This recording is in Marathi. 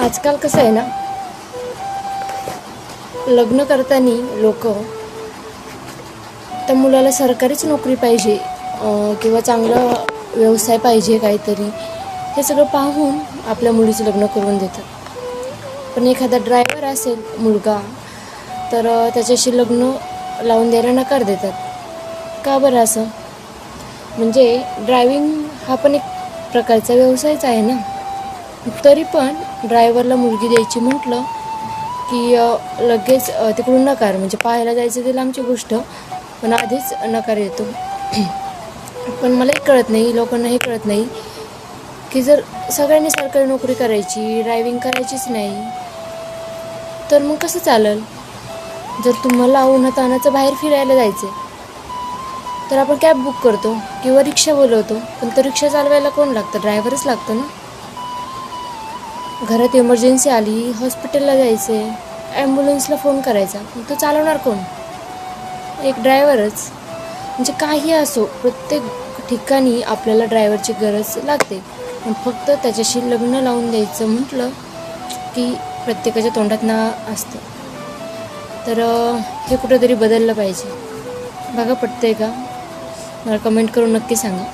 आजकाल कसं आहे ना लग्न करताना लोक त्या मुलाला सरकारीच नोकरी पाहिजे किंवा चांगला व्यवसाय पाहिजे काहीतरी हे सगळं पाहून आपल्या मुलीचं लग्न करून देतात. पण एखादा ड्रायव्हर असेल मुलगा तर त्याच्याशी लग्न लावून द्यायला नकार देतात. का बरं असं? म्हणजे ड्रायव्हिंग हा पण एक प्रकारचा व्यवसायच आहे ना. तरी पण ड्रायव्हरला मुलगी द्यायची म्हटलं की लगेच तिकडून नकार म्हणजे पाहायला जायचं ते लांबची गोष्ट पण आधीच नकार येतो. पण मला हे कळत नाही लोकांना हे कळत नाही की जर सगळ्यांनी सरकारी नोकरी करायची ड्रायव्हिंग करायचीच नाही तर मग कसं चालेल? जर तुम्हाला उन्हातानाचं बाहेर फिरायला जायचं तर आपण कॅब बुक करतो किंवा रिक्षा बोलवतो पण तो रिक्षा चालवायला कोण लागतं? ड्रायव्हरच लागतो ना? घरात इमर्जन्सी आली हॉस्पिटलला जायचं आहे ॲम्ब्युलन्सला फोन करायचा. पण तो चालवणार कोण? एक ड्रायव्हरच म्हणजे काही असो प्रत्येक ठिकाणी आपल्याला ड्रायव्हरची गरज लागते. पण फक्त त्याच्याशी लग्न लावून द्यायचं म्हटलं की प्रत्येकाच्या तोंडात ना असतं. तर हे कुठंतरी बदललं पाहिजे. बघा पटतं आहे का? मला कमेंट करून नक्की सांगा.